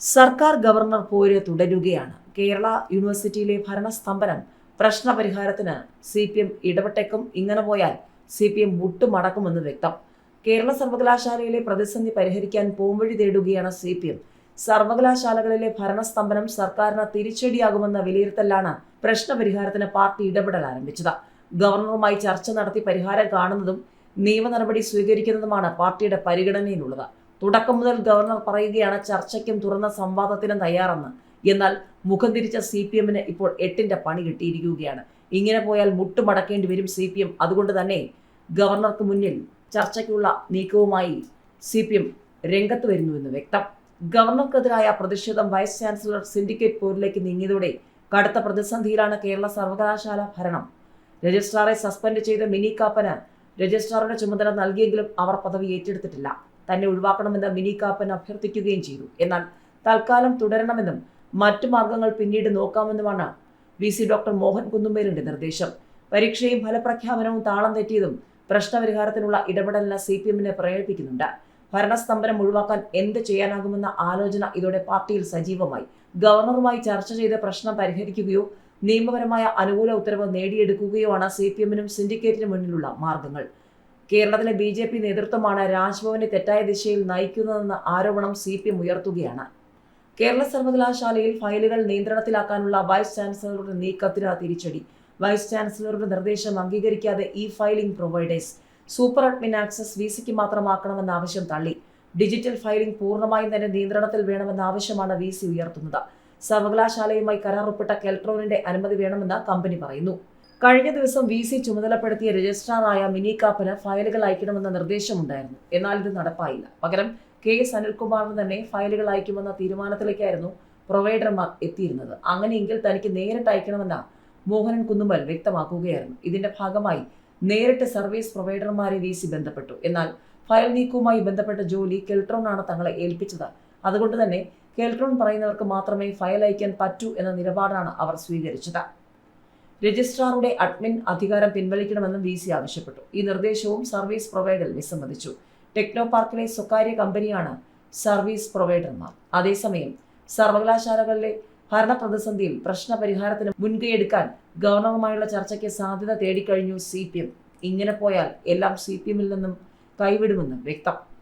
സർക്കാർ ഗവർണർ പോര് തുടരുകയാണ്. കേരള യൂണിവേഴ്സിറ്റിയിലെ ഭരണസ്തംഭനം പ്രശ്നപരിഹാരത്തിന് സി പി എം ഇടപെട്ടേക്കും. ഇങ്ങനെ പോയാൽ സി പി എം മുട്ടുമടക്കുമെന്ന് വ്യക്തം. കേരള സർവകലാശാലയിലെ പ്രതിസന്ധി പരിഹരിക്കാൻ പോംവഴി തേടുകയാണ് സി പി എം സർവകലാശാലകളിലെ ഭരണസ്തംഭനം സർക്കാരിന് തിരിച്ചടിയാകുമെന്ന വിലയിരുത്തലാണ് പ്രശ്നപരിഹാരത്തിന് പാർട്ടി ഇടപെടൽ ആരംഭിച്ചത്. ഗവർണറുമായി ചർച്ച നടത്തി പരിഹാരം കാണുന്നതും നിയമ നടപടി സ്വീകരിക്കുന്നതുമാണ് പാർട്ടിയുടെ പരിഗണനയിലുള്ളത്. തുടക്കം മുതൽ ഗവർണർ പറയുകയാണ് ചർച്ചയ്ക്കും തുറന്ന സംവാദത്തിനും തയ്യാറെന്ന്. എന്നാൽ മുഖം തിരിച്ച സി പി എമ്മിന് ഇപ്പോൾ എട്ടിന്റെ പണി കിട്ടിയിരിക്കുകയാണ്. ഇങ്ങനെ പോയാൽ മുട്ടുമടക്കേണ്ടി വരും സി പി എം. അതുകൊണ്ട് തന്നെ ഗവർണർക്ക് മുന്നിൽ ചർച്ചയ്ക്കുള്ള നീക്കവുമായി സി പി എം രംഗത്ത് വരുന്നുവെന്ന് വ്യക്തം. ഗവർണർക്കെതിരായ പ്രതിഷേധം വൈസ് ചാൻസലർ സിൻഡിക്കേറ്റ് പോരിലേക്ക് നീങ്ങിയതോടെ കടുത്ത പ്രതിസന്ധിയിലാണ് കേരള സർവകലാശാല ഭരണം. രജിസ്ട്രാറെ സസ്പെൻഡ് ചെയ്ത മിനി കാപ്പന് രജിസ്ട്രാറുടെ ചുമതല നൽകിയെങ്കിലും അവർ പദവി ഏറ്റെടുത്തിട്ടില്ല. തന്നെ ഒഴിവാക്കണമെന്ന് മിനി കാപ്പൻ അഭ്യർത്ഥിക്കുകയും ചെയ്തു. എന്നാൽ തൽക്കാലം തുടരണമെന്നും മറ്റു മാർഗങ്ങൾ പിന്നീട് നോക്കാമെന്നുമാണ് വി സി ഡോക്ടർ മോഹൻ കുന്നുമേലിന്റെ നിർദ്ദേശം. പരീക്ഷയും ഫലപ്രഖ്യാപനവും താളം തെറ്റിയതും പ്രശ്നപരിഹാരത്തിനുള്ള ഇടപെടലിന് സി പി എമ്മിനെ പ്രേരിപ്പിക്കുന്നുണ്ട്. ഭരണസ്തംഭനം ഒഴിവാക്കാൻ എന്ത് ചെയ്യാനാകുമെന്ന ആലോചന ഇതോടെ പാർട്ടിയിൽ സജീവമായി. ഗവർണറുമായി ചർച്ച ചെയ്ത് പ്രശ്നം പരിഹരിക്കുകയോ നിയമപരമായ അനുകൂല ഉത്തരവ് നേടിയെടുക്കുകയോ ആണ് സി പി എമ്മിനും സിൻഡിക്കേറ്റിനും മുന്നിലുള്ള മാർഗങ്ങൾ. കേരളത്തിലെ ബി ജെ പി നേതൃത്വമാണ് രാജ്ഭവനെ തെറ്റായ ദിശയിൽ നയിക്കുന്നതെന്ന ആരോപണം സി പി എം ഉയർത്തുകയാണ്. കേരള സർവകലാശാലയിൽ ഫയലുകൾ നിയന്ത്രണത്തിലാക്കാനുള്ള വൈസ് ചാൻസലറുടെ നീക്കത്തിന് തിരിച്ചടി. വൈസ് ചാൻസലറുടെ നിർദ്ദേശം അംഗീകരിക്കാതെ e filing providers super admin access V സിക്ക് മാത്രമാക്കണമെന്ന ആവശ്യം തള്ളി. ഡിജിറ്റൽ ഫയലിംഗ് പൂർണമായും തന്നെ നിയന്ത്രണത്തിൽ വേണമെന്ന ആവശ്യമാണ് വി സി ഉയർത്തുന്നത്. സർവകലാശാലയുമായി കരാർ ഒപ്പിട്ട കെൽട്രോണിന്റെ അനുമതി വേണമെന്ന് കമ്പനി പറയുന്നു. കഴിഞ്ഞ ദിവസം വി സി ചുമതലപ്പെടുത്തിയ രജിസ്ട്രാറായ മിനി കാപ്പന് ഫയലുകൾ അയക്കണമെന്ന നിർദ്ദേശമുണ്ടായിരുന്നു. എന്നാൽ ഇത് നടപ്പായില്ല. പകരം കെ എസ് അനിൽകുമാറിന് തന്നെ ഫയലുകൾ അയക്കുമെന്ന തീരുമാനത്തിലേക്കായിരുന്നു പ്രൊവൈഡർമാർ എത്തിയിരുന്നത്. അങ്ങനെയെങ്കിൽ തനിക്ക് നേരിട്ട് അയക്കണമെന്ന മോഹനൻ കുന്നുമൽ വ്യക്തമാക്കുകയായിരുന്നു. ഇതിന്റെ ഭാഗമായി നേരിട്ട് സർവീസ് പ്രൊവൈഡർമാരെ വി സി ബന്ധപ്പെട്ടു. എന്നാൽ ഫയൽ നീക്കവുമായി ബന്ധപ്പെട്ട ജോലി കെൽട്രോൺ ആണ് തങ്ങളെ ഏൽപ്പിച്ചത്. അതുകൊണ്ട് തന്നെ കെൽട്രോൺ പറയുന്നവർക്ക് മാത്രമേ ഫയൽ അയക്കാൻ പറ്റൂ എന്ന നിലപാടാണ് അവർ സ്വീകരിച്ചത്. രജിസ്ട്രാറുടെ അഡ്മിൻ അധികാരം പിൻവലിക്കണമെന്നും വി സി ആവശ്യപ്പെട്ടു. ഈ നിർദ്ദേശവും സർവീസ് പ്രൊവൈഡർ വിസമ്മതിച്ചു ടെക്നോ പാർക്കിലെ സ്വകാര്യ കമ്പനിയാണ് സർവീസ് പ്രൊവൈഡർമാർ. അതേസമയം സർവകലാശാലകളിലെ ഭരണ പ്രതിസന്ധിയിൽ പ്രശ്നപരിഹാരത്തിന് മുൻകൈയെടുക്കാൻ ഗവർണറുമായുള്ള ചർച്ചയ്ക്ക് സാധ്യത തേടിക്കഴിഞ്ഞു സി പി എം. ഇങ്ങനെ പോയാൽ എല്ലാം സി പി എമ്മിൽ നിന്നും കൈവിടുമെന്നും വ്യക്തം.